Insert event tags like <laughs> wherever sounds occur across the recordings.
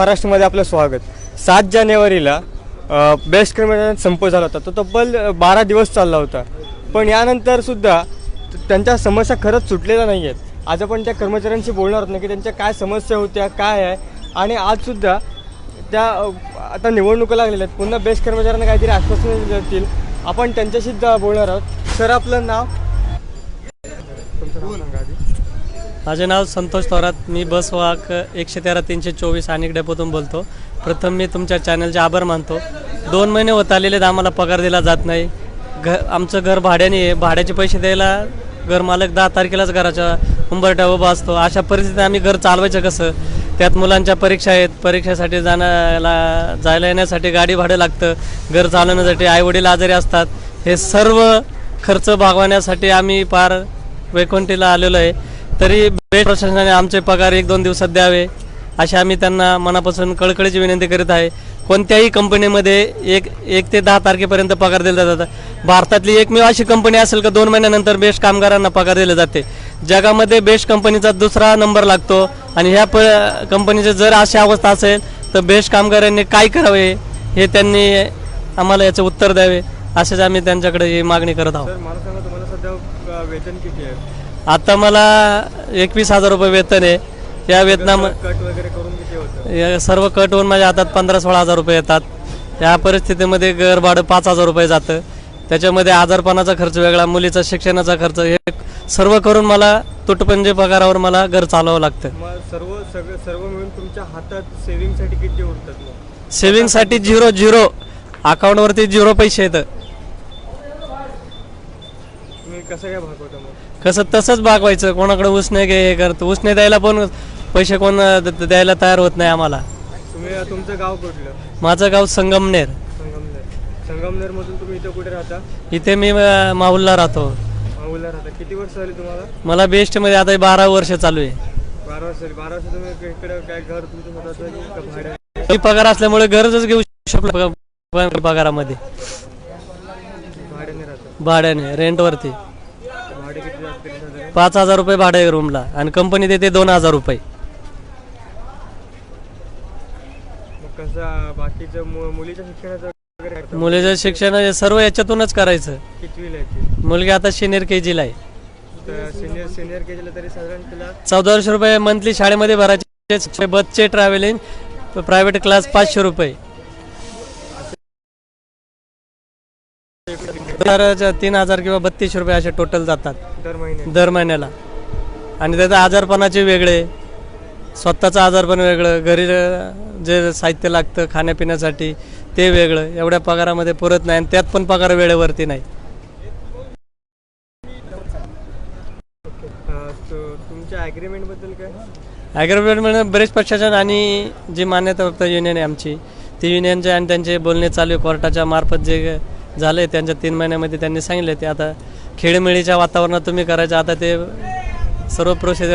महाराष्ट्रामध्ये आपलं स्वागत. सात जानेवारीला बेस्ट क्रिमिनल संप झाला होता. तो तब्बल बारा दिवस चालला होता. पण यानंतर सुद्धा त्यांच्या समस्या खरंच सुटलेल्या नाही आहेत आज आपण त्या कर्मचाऱ्यांशी बोलणार आहोत ना की त्यांच्या काय समस्या होत्या काय आहे? आणि आजसुद्धा त्या आता निवडणुका लागलेल्या आहेत. पुन्हा बेस्ट कर्मचाऱ्यांना काहीतरी आश्वासन देतील. आपण त्यांच्याशीच बोलणार आहोत. सर आपलं नाव? माझे नाव संतोष थोरात. मी बस वाहक एकशे तेरा तीनशे चोवीस अनेक डेपोतून बोलतो. प्रथम मी तुमच्या चॅनलचे आभार मानतो. दोन महिने होत आलेले आम्हाला पगार दिला जात नाही. घ आमचं घर भाड्याने आहे. भाड्याचे पैसे द्यायला घर मालक दहा तारखेलाच घराच्या उंबरट्या उभा असतो. अशा परिस्थितीत आम्ही घर चालवायचं कसं? त्यात मुलांच्या परीक्षा आहेत. परीक्षेसाठी जाण्याला जायला येण्यासाठी गाडी भाडं लागतं. घर चालवण्यासाठी आईवडील आजारी असतात. हे सर्व खर्च भागवण्यासाठी आम्ही पार वैकुंठीला आलेलो आहे. तरी बेस्ट प्रशासनाने आमचे पगार एक दोन दिवसात द्यावे अशी आम्ही त्यांना मनापासून कळकळीची विनंती करीत आहे. कोणत्याही कंपनीमध्ये एक एक ते दहा तारखेपर्यंत पगार दिला जातात भारतातली एकमेव अशी कंपनी असेल का दोन महिन्यानंतर बेस्ट कामगारांना पगार दिले जाते. जगामध्ये बेस्ट कंपनीचा दुसरा नंबर लागतो आणि ह्या प कंपनीची जर अशी अवस्था असेल तर बेस्ट कामगारांनी काय करावे हे त्यांनी आम्हाला याचं उत्तर द्यावे असेच आम्ही त्यांच्याकडे मागणी करत आहोत. मला सांगा तुम्हाला सध्या वेतन किती आहे? आता मला एकवीस हजार रुपये वेतन आहे. या वेतनाम कट वगैरे करून किती होतं? या सर्व कट होऊन माझ्या हातात पंधरा सोळा हजार रुपये येतात. या परिस्थितीमध्ये घर भाडं पाच हजार रुपये जातं. त्याच्यामध्ये आजारपणाचा खर्च वेगळा मुलीचा शिक्षणाचा खर्च हे सर्व करून मला तुटपंजे पगारावर मला घर चालवावं लागतं. सर्व सगळं सर्व मिळून तुमच्या हातात सेव्हिंगसाठी किती उरतात मग? सेव्हिंगसाठी झिरो झिरो. अकाउंटवरती झिरो पैसे येतं. तुम्ही कसं काय भागवता मग? कसं तसंच भागवायचं. कोणाकडे उसने घे हे करतो उसने द्यायला पण पैसे कोण द- द्यायला तयार होत नाही आम्हाला. तुम्ही तुमचं गाव कुठलं? माझं गाव संगमनेर. संगमनेर. संगमनेर मधून तुम्ही इथं कुठे राहता? इथे मी अ, माहुलला राहतो. माऊला राहता. किती वर्ष झाली तुम्हाला? मला बेस्टमध्ये आता बारा वर्ष चालू आहे. बारा वर्ष झाली. बारा वर्ष तुम्ही इकडे काय घर तुमचं स्वतःचं आहे की का भाड्या मी पगार असल्यामुळे गरजच घेऊ शकलो पग- पगारामध्ये. भाड्याने राहता. भाड्याने रेंटवरती भाडे किती जास्त तरी साधारण पाच हजार रुपये भाडं आहे रूमला आणि कंपनी देते दोन हजार रुपये. मग कसं बाकीचं मु- मुलीच्या शिक्षणाचं वगैरे करता? मुलीचं शिक्षण हे सर्व याच्यातूनच करायचं. कितवीला आहे ती? मुलगी आता सिनियर के जीला आहे. तर सिनियर सिनियर केजीला तरी साधारण तिला चौदाशे रुपये मंथली शाळेमध्ये भरायचे बसचे ट्रॅव्हलिंग प्रायव्हेट क्लास पाचशे रुपये. हजाराच्या तीन हजार किंवा बत्तीसशे रुपये असे टोटल जातात. दर महिन्यात दर महिन्याला. आणि त्याचं आजारपणाचे वेगळे स्वतःचं आजारपण वेगळं घरी जे साहित्य लागतं खाण्यापिण्यासाठी ते वेगळं एवढ्या पगारामध्ये पुरत नाही आणि त्यात पण पगार वेळेवरती नाही. तुमच्या ॲग्रीमेंटबद्दल काय? ॲग्रोवेटमध्ये बरेच प्रशासन आणि जी मान्यताप्राप्त युनियन आहे आमची ती युनियनचे आणि त्यांचे बोलणे चालू आहे. कोर्टाच्या मार्फत जे झाले त्यांच्या तीन महिन्यामध्ये त्यांनी सांगितले ते आता खेळमेळीच्या वातावरणात तुम्ही करायचं आता ते सर्व प्रोसिजर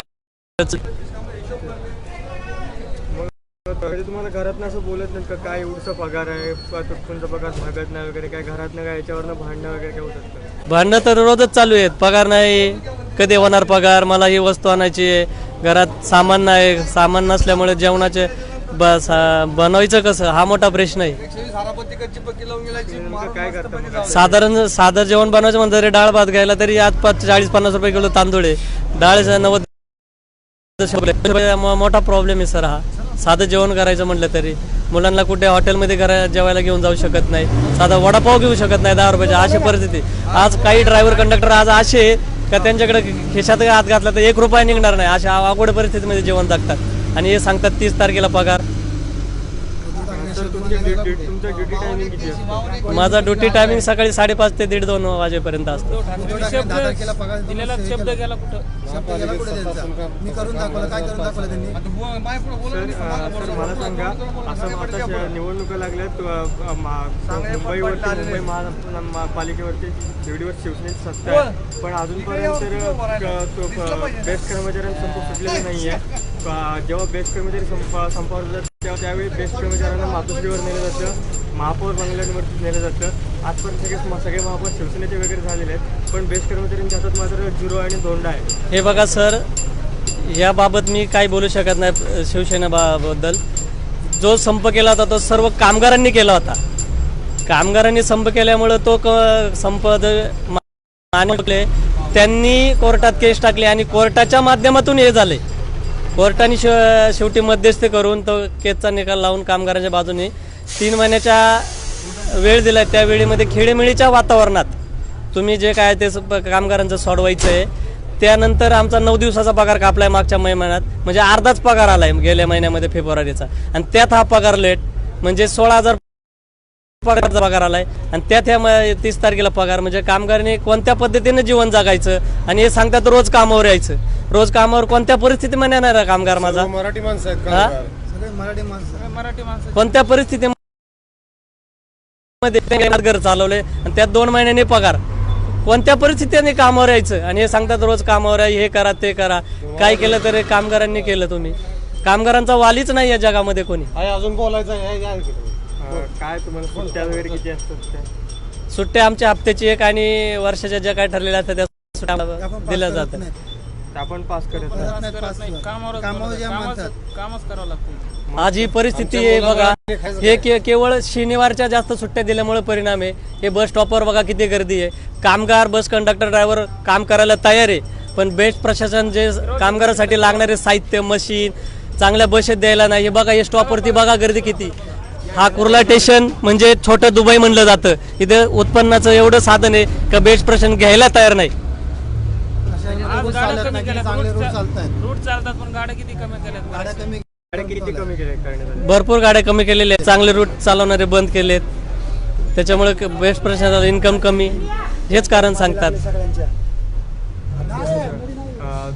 कधी तुम्हाला घरातनं असं बोलत नाही का काय एवढसा पगार आहे तुमचा पगार भागत नाही वगैरे काय घरातनं काय याच्यावरनं भांडणं वगैरे काय होतात भांडणं तर रोजच चालू आहेत. पगार नाही कधी होणार पगार मला ही वस्तू आणायची आहे. घरात सामान नाही सामान नसल्यामुळे जेवणाचे ब सा- बनवायचं कसं? हा मोठा प्रश्न आहे. काय करता साधारण साधं जेवण बनवायचं म्हणलं तरी डाळ भात घ्यायला तरी आज पाच चाळीस पन्नास रुपये किलो तांदूळ आहे. डाळ नव्वद शंभर रुपये. मो- मोठा प्रॉब्लेम आहे सर हा. साधं जेवण करायचं म्हटलं तरी. मुलांना कुठे हॉटेलमध्ये करा जेवायला घेऊन जाऊ शकत नाही. साधा वडापाव घेऊ शकत नाही दहा रुपयाची अशी परिस्थिती. आज काही ड्रायव्हर कंडक्टर आज असे का त्यांच्याकडे खिशात हात घातला तर एक रुपया निघणार नाही. अशा अवघड परिस्थितीमध्ये जेवण टाकतात आणि हे सांगतात तीस तारखेला पगार तर तुमची ड्यु- ड्यु- तुमचं ड्युटी टायमिंग किती असतो माझा ड्युटी टायमिंग सकाळी साडेपाच ते दीड दोन वाजेपर्यंत असतो. मी करून दाखवलं काय करून दाखवलं त्यांनी? सर अं, सर मला सांगा असं श- निवडणुका लागल्यात मुंबईवरती मुंबई महा- महापालिकेवरती निवडीवर शिवसेनेची सत्ता आहे. पण अजूनपर्यंत बेस्ट कर्मचाऱ्यांचा संप सुटलेला नाही आहे <laughs> जेव्हा बेस्ट कर्मचारी संप संपावर तेव्हा त्यावेळी बेस्ट म्हणजे कर्मचाऱ्यांना मातोश्रीवर नेलं जातं. महापौर बंगल्यांवरती नेलं जातं. आजपर्यंत सगळे सगळे महापौर शिवसेनेचे वगैरे झालेले आहेत. पण बेस्ट म्हणजे कर्मचाऱ्यांच्या हातात मात्र झिरो आणि दोंडा आहे. हे बघा सर याबाबत मी काही बोलू शकत नाही शिवसेनेबद्दल जो संप केला होता तो सर्व कामगारांनी केला होता. कामगारांनी संप केल्यामुळं तो क संप ज- त्यांनी कोर्टात केस टाकले आणि कोर्टाच्या माध्यमातून हे झाले. कोर्टाने शेव शेवटी मध्यस्थी करून तो केसचा निकाल लावून कामगारांच्या बाजूने तीन महिन्याच्या वेळ दिला त्या वेळेमध्ये खेळीमेळीच्या वातावरणात तुम्ही जे काय ते स- कामगारांचं सोडवायचं आहे त्यानंतर आमचा नऊ दिवसाचा पगार कापला आहे मागच्या मे महिन्यात. म्हणजे अर्धाच पगार आला आहे गेल्या महिन्यामध्ये फेब्रुवारीचा. आणि त्यात हा पगार लेट. म्हणजे सोळा हजार पगारचा पगार आलाय. आणि त्यात ह्या म- तीस तारखेला पगार. म्हणजे कामगारांनी कोणत्या पद्धतीने जीवन जगायचं? आणि हे सांगतात रोज कामावर यायचं. रोज कामावर कोणत्या परिस्थितीमध्ये येणार आहे कामगार माझा? मराठी माणसं आहेत हा? सगळे मराठी माणसं कोणत्या परिस्थितीमध्ये घर चालवले आणि त्यात दोन महिन्यांनी पगार. कोणत्या परिस्थितीने कामावर यायचं? आणि हे सांगतात रोज कामावर आहे हे करा ते करा. काय केलं तरी कामगारांनी केलं तुम्ही. कामगारांचा वालीच नाही या जगामध्ये कोणी. अजून बोलायचं काय तुम्हाला सुट्ट्या वगैरे किती असतात त्या? सुट्ट्या आमच्या हप्त्याची एक आणि वर्षाच्या ज्या काय ठरलेल्या असतात त्या सुट्ट्या दिल्या जातात. आपण पास करत नाही. कामावर आज ही परिस्थिती आहे बघा. हे के केवळ शनिवारच्या जास्त सुट्ट्या दिल्यामुळे परिणाम आहे. हे बस स्टॉपवर बघा किती गर्दी आहे. कामगार बस कंडक्टर ड्रायव्हर काम करायला तयार आहे. पण बेस्ट प्रशासन जे कामगारासाठी लागणारे साहित्य मशीन चांगल्या बसेत द्यायला नाही. हे बघा हे स्टॉपवरती बघा गर्दी किती. हा कुर्ला स्टेशन म्हणजे छोटं दुबई म्हणलं जातं. इथे उत्पन्नाचं एवढं साधन आहे का बेस्ट प्रशासन घ्यायला तयार नाही. रूट रूट चालतात. पण गाड्या किती कमी केल्यात? भरपूर गाड्या कमी केलेल्या आहेत. चांगले रूट चालवणारे बंद केलेत. त्याच्यामुळे बेस्ट प्रशासनाला इन्कम कमी. हेच कारण सांगतात.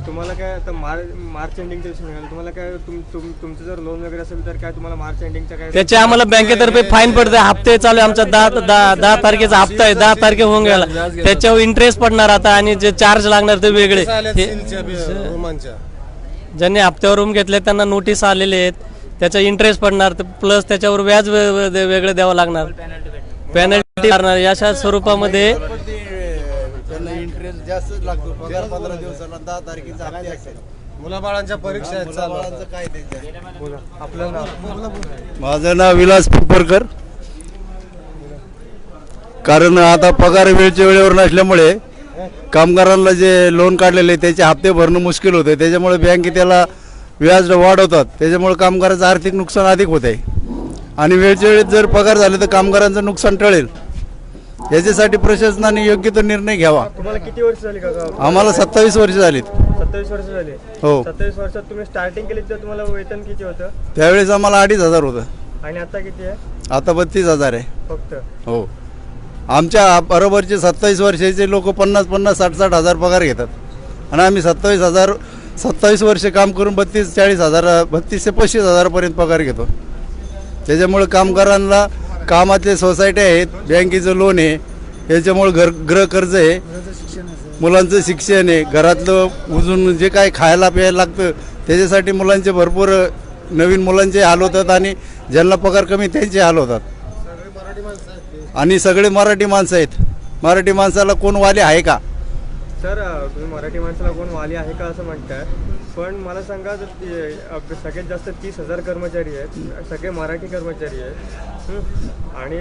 तुम्हाला काय आता मार्च मार्च एंडिंगचा विषय तुम्हाला काय तुम तुम- तुमचं जर लोन वगैरे असेल तर काय तुम्हाला मार्च एंडिंगचा काय त्याचे आम्हाला बँकेतर्फे फाईन पडते हप्ते चालू आहे. आमचा दहा दहा दहा तारखेचा हप्ता आहे. दहा तारखे होऊन गेला. त्याच्यावर इंटरेस्ट पडणार आता आणि जे चार्ज लागणार ते वेगळे. ज्यांनी हप्त्यावर रूम घेतले त्यांना नोटीस आलेले आहेत. त्याचा इंटरेस्ट पडणार. प्लस त्याच्यावर व्याज वेगळं द्यावं लागणार. पेनल्टी या अशा स्वरूपामध्ये इंटरेस्ट जास्तच लागतो. पगार पंधरा दिवसाला दहा तारखेचा हप्ते असेल. मुलाबाळांच्या परीक्षा आहेत चालू आता. मुलाबाळांचं काय त्यांच्या? बोला. आपलं नाव? माझं नाव विलास पिंपरकर कारण आता पगार वेळच्या वेळेवर नसल्यामुळे कामगारांना जे लोन काढलेले आहे, त्याचे हप्ते भरणं मुश्किल होते त्याच्यामुळे बँके त्याला व्याज वाढवतात. त्याच्यामुळे कामगाराचं आर्थिक नुकसान अधिक होत आहे आणि वेळच्या वेळेत जर पगार झाले तर कामगारांचं नुकसान टळेल. याच्यासाठी प्रशासनाने योग्य तो निर्णय घ्यावा. तुम्हाला किती वर्ष झाली काका आम्हाला सत्तावीस वर्ष झालीत. सत्तावीस वर्ष झाली. हो. सत्तावीस वर्षात तुम्ही स्टार्टिंग केली तर तुम्हाला वेतन किती होतं? त्यावेळेस आम्हाला अडीच हजार होतं. आणि आता किती आहे? आता बत्तीस हजार आहे. फक्त. हो. आमच्या बरोबरचे सत्तावीस वर्षाचे लोक पन्नास पन्नास साठ साठ हजार पगार घेतात. आणि आम्ही सत्तावीस हजार सत्तावीस वर्ष काम करून बत्तीस चाळीस हजार बत्तीस ते पस्तीस हजारापर्यंत पगार घेतो. त्याच्यामुळे कामगारांना कामातले सोसायटी आहेत बँकेचं लोन आहे याच्यामुळे घर गृह कर्ज आहे मुलांचं शिक्षण आहे घरातलं उजून जे काय खायला प्यायला लागतं त्याच्यासाठी मुलांचे भरपूर नवीन मुलांचे हाल होतात आणि ज्यांना पगार कमी त्यांचे हाल होतात. आणि सगळे मराठी माणसं आहेत. मराठी माणसाला कोण वाले आहे का? सर तुम्ही मराठी माणसाला कोण वाले आहे का असं म्हणताय? पण मला सांगा जर सगळ्यात जास्त तीस हजार कर्मचारी आहेत सगळे मराठी कर्मचारी आहेत आणि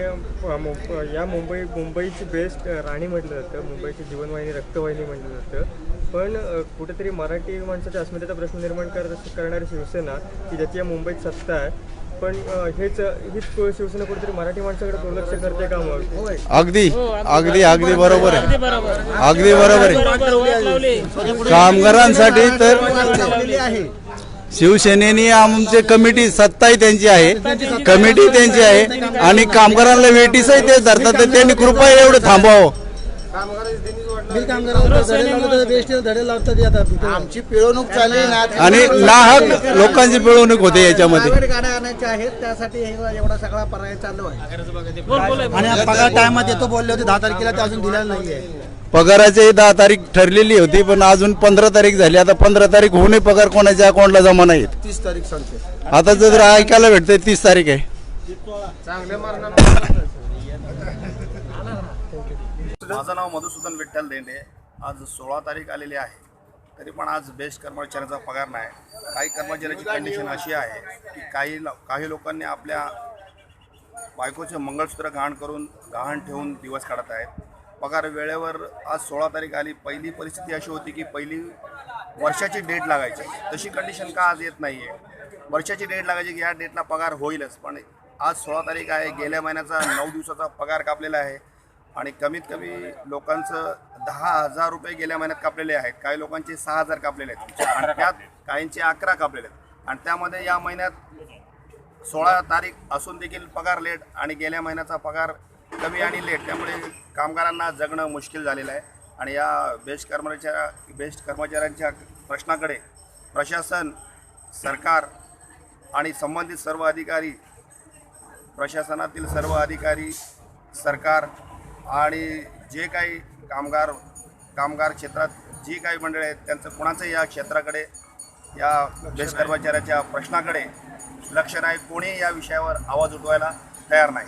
या मुंबई मुंबईची बेस्ट राणी म्हटलं जातं मुंबईची जीवनवाहिनी रक्तवाहिनी म्हटलं जातं. पण कुठेतरी मराठी माणसाच्या अस्मितेचा प्रश्न निर्माण कर करणारी शिवसेना की ज्याची या मुंबईत सत्ता आहे पण हेच हीच शिवसेना कुठेतरी मराठी माणसाकडे दुर्लक्ष करते का मग? अगदी. अगदी अगदी बरोबर आहे. अगदी बरोबर. आहे. कामगारांसाठी तर शिवसेनेने आमचे कमिटी सत्ताही त्यांची आहे. कमिटी त्यांची आहे. आणि कामगारांना वेटीसही ते धरतात. तर त्यांनी कृपया एवढं थांबावं बिल कामगारांना धडे लावतात तर बेस्टीला धडे लावतात आता आमची पिळवणूक चालली ना आणि नाहक लोकांची पिळवणूक होते याच्यामध्ये. गाड्या आणायच्या आहेत त्यासाठी एवढा सगळा पर्याय चालू आहे. बोल बोल. आणि हा पगार टायमात देतो बोलले होते दहा तारखेला ते अजून दिलेला नाहीये. पगाराची दहा तारीख ठरलेली होती पण अजून पंधरा तारीख झाली. आता पंधरा तारीख होऊनही पगार कोणाच्या अकाउंटला जमा नाहीत. तीस तारीख सांगते आता जर ऐकायला भेटतंय तीस तारीख आहे. माझं नाव मधुसूदन विठ्ठल देंडे. आज सोळा तारीख आलेली आहे. तरी पण आज बेस्ट कर्मचाऱ्याचा पगार नाही. काही कर्मचाऱ्याची कंडिशन अशी आहे की काही लो- काही लोकांनी आपल्या बायकोचे मंगळसूत्र गहाण करून गहाण ठेवून दिवस काढत आहेत. पगार वेळेवर आज सोळा तारीख आली. पहिली परिस्थिती अशी होती की पहिली वर्षाची डेट लागायची. तशी कंडिशन का आज येत नाही आहे वर्षाची डेट लागायची की या डेटला पगार होईलच. पण आज सोळा तारीख आहे. गेल्या महिन्याचा नऊ दिवसाचा पगार कापलेला आहे. आणि कमीत कमी लोकांचं दहा हजार रुपये गेल्या महिन्यात कापलेले आहेत. काही लोकांचे सहा हजार कापलेले आहेत. आणि त्यात काहींचे अकरा कापलेले आहेत. आणि त्यामध्ये या महिन्यात सोळा तारीख असून देखील पगार लेट आणि गेल्या महिन्याचा पगार कमी आणि लेट. त्यामुळे कामगारांना जगणं मुश्किल झालेलं आहे. आणि या बेस्ट कर्मचाऱ्या बेस्ट कर्मचाऱ्यांच्या प्रश्नाकडे प्रशासन सरकार आणि संबंधित सर्व अधिकारी प्रशासनातील सर्व अधिकारी सरकार आणि जे काही कामगार कामगार क्षेत्रात जी काही मंडळी आहेत त्यांचं कुणाचंही या क्षेत्राकडे या बेस्ट कर्मचाऱ्याच्या प्रश्नाकडे लक्ष नाही कोणी या विषयावर आवाज उठवायला तयार नाही.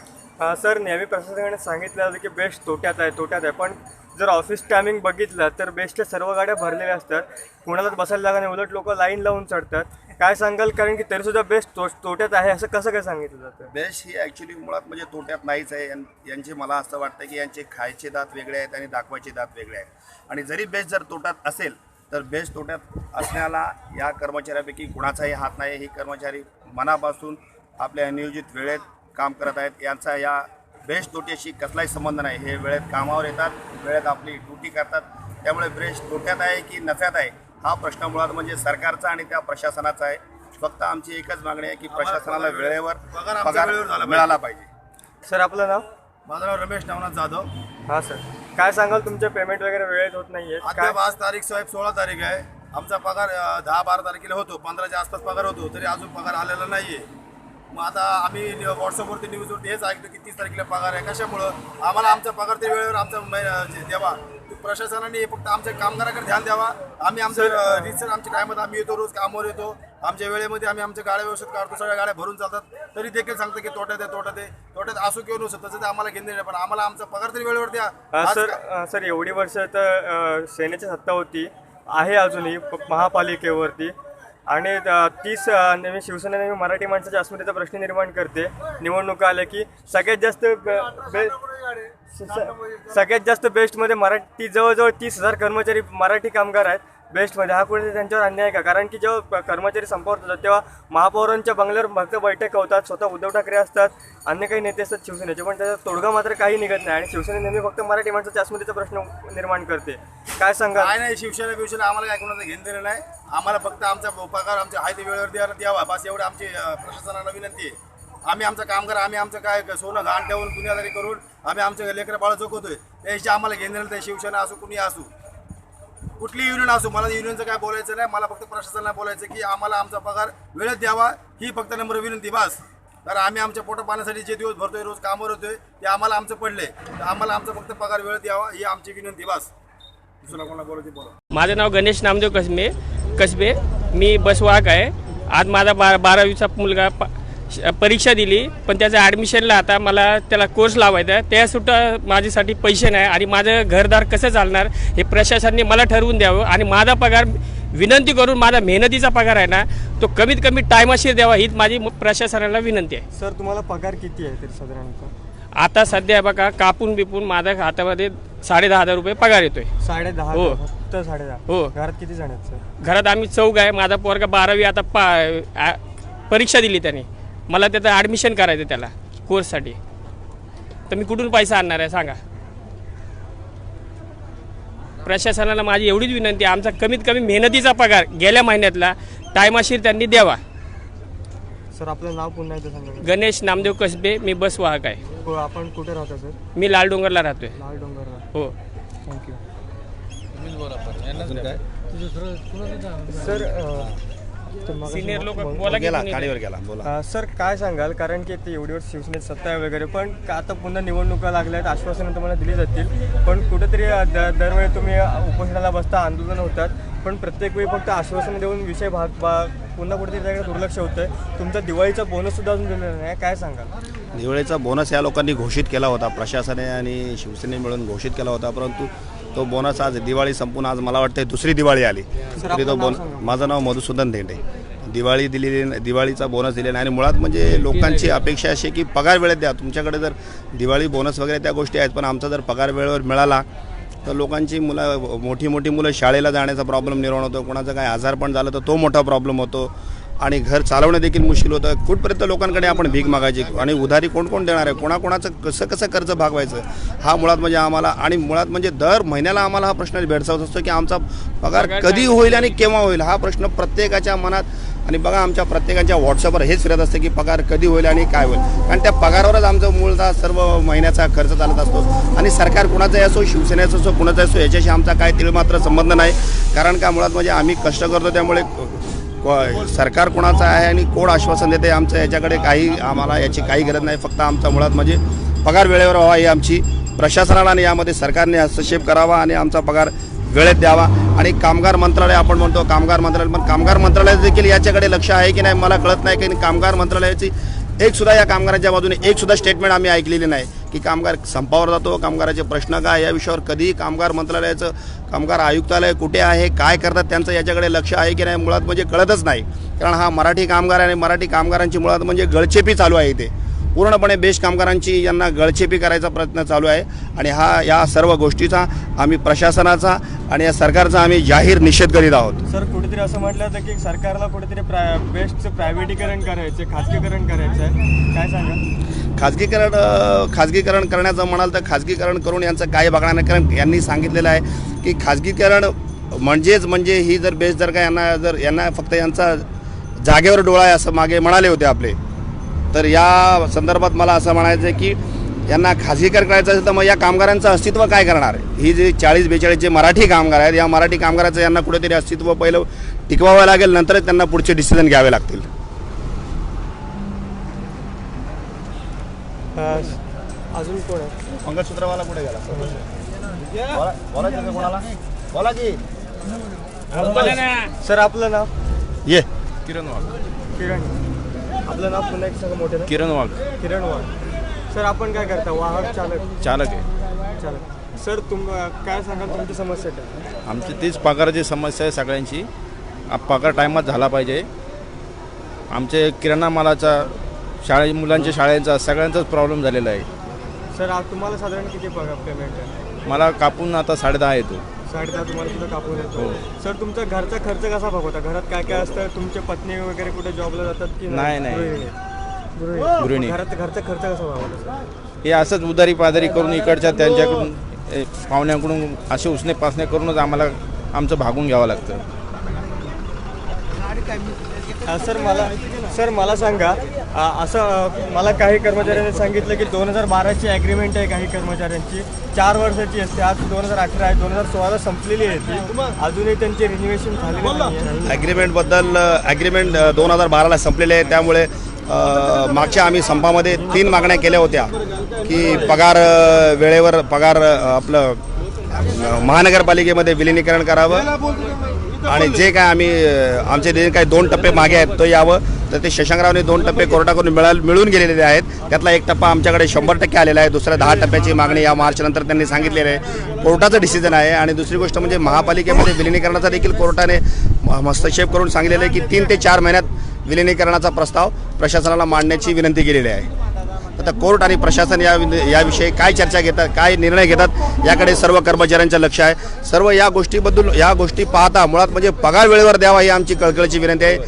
सर नेहमी प्रशासनाने सांगितलं जातं की बेस्ट तोट्यात आहे तोट्यात आहे. पण जर ऑफिस टायमिंग बघितलं तर बेस्टच्या सर्व गाड्या भरलेल्या असतात. कुणालाच बसायला जागा नाही उलट लोक लाईन लावून चढतात. काय सांगाल? कारण की तरीसुद्धा बेस्ट तो तोट्यात आहे असं कसं काय सांगितलं जातं? बेस्ट ही ॲक्च्युली मुळात म्हणजे तोट्यात नाहीच आहे. यां- यांचे मला असं वाटतं की यांचे खायचे दात वेगळे आहेत आणि दाखवायचे दात वेगळे आहेत. आणि जरी बेस्ट जर तोट्यात असेल तर बेस्ट तोट्यात असण्याला या कर्मचाऱ्यापैकी कुणाचाही हात नाही. ही कर्मचारी मनापासून आपल्या नियोजित वेळेत काम करत आहेत. यांचा या बेस्ट तोट्याशी कसलाही संबंध नाही. हे वेळेत कामावर येतात वेळेत आपली ड्युटी करतात. त्यामुळे बेस्ट तोट्यात आहे की नफ्यात आहे? हा प्रश्न मुळात म्हणजे सरकारचा आणि त्या प्रशासनाचा आहे. फक्त आमची एकच मागणी आहे की प्रशासनाला वेळेवर पगार मिळाला पाहिजे. सर आपलं नाव? माझं नाव रमेश नवनाथ जाधव. हां सर. काय सांगाल? तुमचे पेमेंट वगैरे वेळेत होत नाही काय? अद्याप आज तारीख साहेब सोळा तारीख आहे. आमचा पगार अं, दहा बारा तारखेला होतो. पंधराच्या आसपास पगार होतो. तरी अजून पगार आलेला नाही आहे मग आता आम्ही व्हॉट्सअपवरती न्यूजवरती हेच ऐकतो की तीस तारखेला पगार आहे. कशामुळं? आम्हाला आमचा पगार तरी वेळेवर आमचा मै- जे द्यावा प्रशासनाने फक्त आमच्या कामगाराकडे ध्यान द्यावा. आम्ही आमचं रिसर आमच्या टायमात आम्ही येतो रोज कामावर येतो. आमच्या वेळेमध्ये आम्ही आमच्या गाड्या व्यवस्थित काढतो सगळ्या गाड्या भरून चालतात. तरी देखील सांगतो की तोट्यात आहे तोट्यात आहे. तोट्यात असू किंवा नसो तसं ते आम्हाला घेणे नाही. पण आम्हाला आमचा पगार तरी वेळेवर द्या. सर सर एवढी वर्ष तर सेनेची सत्ता होती. आहे अजूनही महापालिकेवरती. आणि अ, नेहमी शिवसेना नेहमी मराठी माणसाच्या अस्मितेचा प्रश्न निर्माण करते. निवडणुका आल्या की सगळ्यात जास्त सगळ्यात जास्त बेस्टमध्ये मराठी जवळजवळ तीस हजार कर्मचारी मराठी कामगार आहेत बेस्टमध्ये हा कुठे त्यांच्यावर अन्याय आहे का? कारण की जेव्हा कर्मचारी संपावर जातात तेव्हा महापौरांच्या बंगल्यावर फक्त बैठक होतात स्वतः उद्धव ठाकरे असतात अन्य काही नेते असतात शिवसेनेचे. पण त्याचा तोडगा मात्र काही निघत नाही. आणि शिवसेना नेहमी फक्त मराठी माणसाच्या अस्मितेचा प्रश्न निर्माण करते. काय सांगा काय नाही शिवसेना बिवसेना आम्हाला काय कोणाचं घेणं देणं नाही. आम्हाला फक्त आमचा पगार आमच्या आहे ते वेळेवर द्यावा. बस एवढं आमची प्रशासनाला विनंती आहे. आम्ही आमचं काम करा आम्ही आमचं काय सोनं घाण ठेवून दुनियादारी करून आम्ही आमचं लेकरं बाळ जगवतोय. त्याशी आम्हाला घेणार ते शिवसेना असू कुणी असो. कुठली युनियन असू मला युनियनचं काय बोलायचं नाही मला फक्त प्रशासनाला बोलायचं की आम्हाला आमचा पगार वेळेत द्यावा ही फक्त नंबर विनंती बस. तर आम्ही आमच्या पोटं पाण्यासाठी जे दिवस भरतोय रोज कामावर होतोय ते आम्हाला आमचं पडले. तर आम्हाला आमचा फक्त पगार वेळेत द्यावा ही आमची विनंती बस. दुसरा कोणाला बोलायची बोला. माझं नाव गणेश नामदेव कसबे कसबे. मी बसवाहक आहे. आज माझा बारा बारावीचा मुलगा परीक्षा दिली पण त्याच्या ॲडमिशनला आता मला त्याला कोर्स लावायचा आहे. त्यासुद्धा माझ्यासाठी पैसे नाही आणि माझं घरदार कसं चालणार हे प्रशासनाने मला ठरवून द्यावं आणि माझा पगार विनंती करून माझा मेहनतीचा पगार आहे ना तो कमीत कमी टायमाशीर द्यावा हीच माझी प्रशासनाला विनंती आहे. सर तुम्हाला पगार किती आहे तरी साधारणतः? आता सध्या बघा कापून बिपून माझ्या खात्यामध्ये साडे दहा हजार रुपये पगार येतोय. साडे दहा हो. फक्त साडे दहा हो. घरात किती जण आहेत सर? घरात आम्ही चौघ आहे माझा पोरगा बारावी आता पा आ- परीक्षा दिली त्याने. मला त्याचं ॲडमिशन करायचं त्याला कोर्ससाठी तर मी कुठून पैसा आणणार आहे सांगा. प्रशासनाला माझी एवढीच विनंती आहे आमचा कमीत कमी मेहनतीचा पगार गेल्या महिन्यातला टायमाशीर त्यांनी द्यावा. सर आपलं नाव पुन्हा एकदा सांगा. गणेश नामदेव कसबे मी बस वाहक आहे. हो आपण कुठे राहता सर? मी लाल डोंगरला राहतोय. लाल डोंगरला. हो. थँक्यू सर अ, सिनियर लोक बोल- की गेला कोणी- गाडीवर गेला बोला. अ, सर काय सांगाल? कारण की ते एवढी वर्ष शिवसेनेत सत्ता आहे वगैरे पण का आता पुन्हा निवडणुका लागल्या आहेत आश्वासनं तुम्हाला दिली जातील. पण कुठेतरी अ, द- दरवेळी तुम्ही अ, उपोषणाला बसता आंदोलन होतात. पण प्रत्येक वेळी फक्त आश्वासन देऊन विषय भाग बा पुन्हा कुठेतरी त्याकडे दुर्लक्ष होतं आहे तुमचा दिवाळीचा बोनस सुद्धा अजून दिलेला नाही. काय सांगाल? दिवाळीचा बोनस या लोकांनी घोषित केला होता. प्रशासने आणि शिवसेने मिळून घोषित केला होता. परंतु तो बोनस आज दिवाळी संपून आज मला वाटतं दुसरी दिवाळी आली. तरी तो बोन माझं नाव मधुसूदन धेंडे. दिवाळी दिलेली दिवाळीचा बोनस दिलेला नाही आणि मुळात म्हणजे लोकांची अपेक्षा अशी की पगार वेळेत द्या. तुमच्याकडे जर दिवाळी बोनस वगैरे त्या गोष्टी आहेत पण आमचा जर पगार वेळेवर मिळाला तर लोकांची मुलं मोठी मोठी मुलं शाळेला जाण्याचा प्रॉब्लेम निर्माण होतो. कोणाचं काय आजारपण झालं तर तो मोठा प्रॉब्लेम होतो. आणि घर चालवणं देखील मुश्किल होतं. कुठपर्यंत लोकांकडे आपण भीक मागायची आणि उधारी कोण कोण देणार आहे? कोणाकोणाचं कसं कसं कर्ज भागवायचं? हा मुळात म्हणजे आम्हाला आणि मुळात म्हणजे दर महिन्याला आम्हाला हा प्रश्न भेडसावत असतो की आमचा पगार कधी होईल आणि केव्हा होईल? हा प्रश्न प्रत्येकाच्या मनात आणि बघा आमच्या प्रत्येकाच्या व्हॉट्सअपवर हेच फिरत असते की पगार कधी होईल आणि काय होईल. कारण त्या पगारावरच आमचा मूळचा सर्व महिन्याचा खर्च चालत असतो. आणि सरकार कुणाचाही असो शिवसेनेचं असो कुणाचा असो याच्याशी आमचा काय तिळ मात्र संबंध नाही. कारण का मुळात म्हणजे आम्ही कष्ट करतो त्यामुळे को- सरकार कोणाचं आहे आणि कोण आश्वासन देते आमचं याच्याकडे काही आम्हाला याची काही गरज नाही फक्त आमचा मुळात म्हणजे पगार वेळेवर व्हावा ही आमची प्रशासनाला आणि यामध्ये सरकारने हस्तक्षेप करावा आणि आमचा पगार वेळेत द्यावा. आणि कामगार मंत्रालय आपण म्हणतो कामगार मंत्रालय पण कामगार मंत्रालय देखील याच्याकडे लक्ष आहे की नाही मला कळत नाही की कामगार मंत्रालयाची एकसुद्धा या कामगारांच्या बाजूने एकसुद्धा स्टेटमेंट आम्ही ऐकलेली नाही. की कामगार संपावर जातो. कामगाराचे प्रश्न काय या विषयावर कधीही कामगार मंत्रालयाचं कामगार आयुक्तालय कुठे आहे? काय करतात? त्यांचं याच्याकडे लक्ष आहे की नाही? मुळात म्हणजे कळतच नाही. कारण हा मराठी कामगार आणि मराठी कामगारांची मुळात म्हणजे गळचेपी चालू आहे इथे. पूर्णपणे बेस्ट कामगारांची यांना गळचेपी करायचा प्रयत्न चालू आहे. आणि हा या सर्व गोष्टीचा आम्ही प्रशासनाचा आणि या सरकारचा आम्ही जाहीर निषेध करीत आहोत. सर कुठेतरी असं म्हटलं होतं की सरकारला कुठेतरी प्राय बेस्टचं प्रायव्हेटीकरण करायचं खाजगीकरण करायचं आहे काय सांगा? खाजगीकरण खाजगीकरण करण्याचं म्हणाल तर खाजगीकरण करून यांचं काय बघणार नाही. कारण यांनी सांगितलेलं आहे की खाजगीकरण म्हणजेच म्हणजे ही जर बेस जर का यांना जर यांना फक्त यांचा जागेवर डोळा आहे असं मागे म्हणाले होते आपले. तर या संदर्भात मला असं म्हणायचं आहे की यांना खाजगीकरण करायचं असेल तर मग या कामगारांचं अस्तित्व काय करणार? ही जे चाळीस बेचाळीस जे मराठी कामगार आहेत या मराठी कामगाराचं यांना कुठेतरी अस्तित्व पहिलं टिकवावं लागेल नंतरच त्यांना पुढचे डिसिजन घ्यावे लागतील. अजून कोण आहे? मंगळसूत्रवाला कुठे गेला? बोला कोणाला बोला की. सर आपलं नाव? ये. किरण. आपलं नाव पुन्हा एक सांगा मोठे किरण वाघ. किरण वाघ. सर आपण काय करता? वाहक चालक. चालक आहे. चालक. सर तुम काय सांगाल? तुमची समस्या काय? आमची तीच पगाराची समस्या आहे सगळ्यांची. आ- पगार टायमात झाला पाहिजे. आमचे किराणा मालाचा शाळे मुलांच्या शाळेचा सगळ्यांचाच प्रॉब्लेम झालेला आहे. सर आज तुम्हाला साधारण किती पगार पेमेंट आहे? मला कापून आता साडेदहा येतो. साडे दहा तुम्हाला सुद्धा कापून येतो सर तुमचा घरचा खर्च कसा भागवता घरात काय काय असतं? तुमचे पत्नी वगैरे कुठे जॉबला जातात की नाही, नाही. गृहिणी? घरात घरचा खर्च कसा भागवता हे असंच उदारी पादारी करून इकडच्या त्यांच्याकडून पाहुण्याकडून असे उसने पासणे करूनच आम्हाला आमचं भागून घ्यावं लागतं. सर मला सर मला सांगा असं मला काही कर्मचाऱ्यांनी सांगितलं की दोन हजार बाराची ॲग्रीमेंट आहे काही कर्मचाऱ्यांची. चार वर्षाची असते. आज दोन हजार अठरा आहे. दोन हजार सोळाला संपलेली आहे ती. अजूनही त्यांचे रिन्युएशन झालेले नाही ॲग्रीमेंटबद्दल ॲग्रीमेंट दोन हजार बाराला संपलेले आहे. त्यामुळे मागच्या आम्ही संपामध्ये तीन मागण्या केल्या होत्या. की पगार वेळेवर पगार आपलं महानगरपालिकेमध्ये विलिनीकरण करावं. आणि जे काय आम्ही आमचे जे काही दोन टप्पे मागे आहेत तो यावं. तर ते शशांकरावने दोन टप्पे कोर्टाकडून मिळा मिळून गेलेले आहेत. त्यातला एक टप्पा आमच्याकडे शंभर टक्के आलेला आहे. दुसऱ्या दहा टप्प्याची मागणी या मार्चनंतर त्यांनी सांगितलेली आहे. कोर्टाचं डिसिजन आहे. आणि दुसरी गोष्ट म्हणजे महापालिकेमध्ये विलिनीकरणाचा देखील कोर्टाने हस्तक्षेप करून सांगितलेलं आहे की तीन ते चार महिन्यात विलिनीकरणाचा प्रस्ताव प्रशासनाला मांडण्याची विनंती केलेली आहे. आता कोर्ट आणि प्रशासन या याविषयी काय चर्चा घेतात काय निर्णय घेतात याकडे सर्व कर्मचाऱ्यांचं लक्ष आहे. सर्व या गोष्टीबद्दल या गोष्टी पाहता मुळात म्हणजे पगार वेळेवर द्यावा ही आमची कळकळीची विनंती आहे.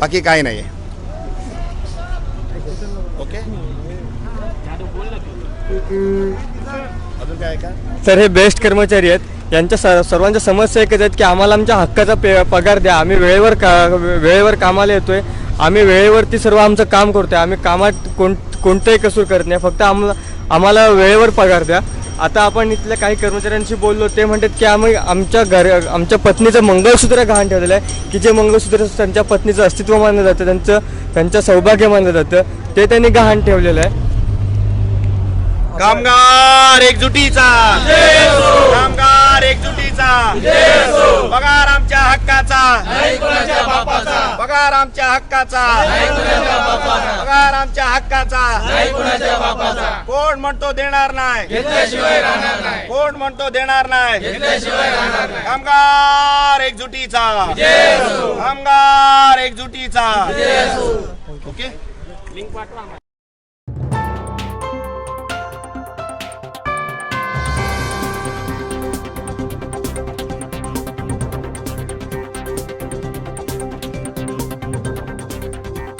बाकी काय नाही आहे ओके सर हे बेस्ट कर्मचारी आहेत. यांच्या स सर्वांच्या समस्या एकच आहेत की आम्हाला आमच्या हक्काचा पे पगार द्या. आम्ही वेळेवर का वेळेवर कामाला येतोय. आम्ही वेळेवरती सर्व आमचं काम करतोय. आम्ही कामात कोण कोणताही कसूर करत नाही. फक्त आम्हाला आम्हाला वेळेवर पगार द्या. आता आपण इथल्या काही कर्मचाऱ्यांशी बोललो ते म्हणतात की आम्ही आमच्या घर आमच्या पत्नीचं मंगळसूत्र गहाण ठेवलेलं आहे की जे मंगळसूत्र त्यांच्या पत्नीचं अस्तित्व मानलं जातं त्यांचं त्यांचं सौभाग्य मानलं जातं ते त्यांनी गहाण ठेवलेलं आहे. कामगार एकजुटीचा. कामगार एकजुटीचा. पगार आमच्या हक्काचा. पगार आमच्या हक्काचा. पगार आमच्या हक्काचा. कोण म्हणतो देणार नाही? कोण म्हणतो देणार नाही? कामगार एकजुटीचा. कामगार एकजुटीचा. ओके? लिंक पाठवा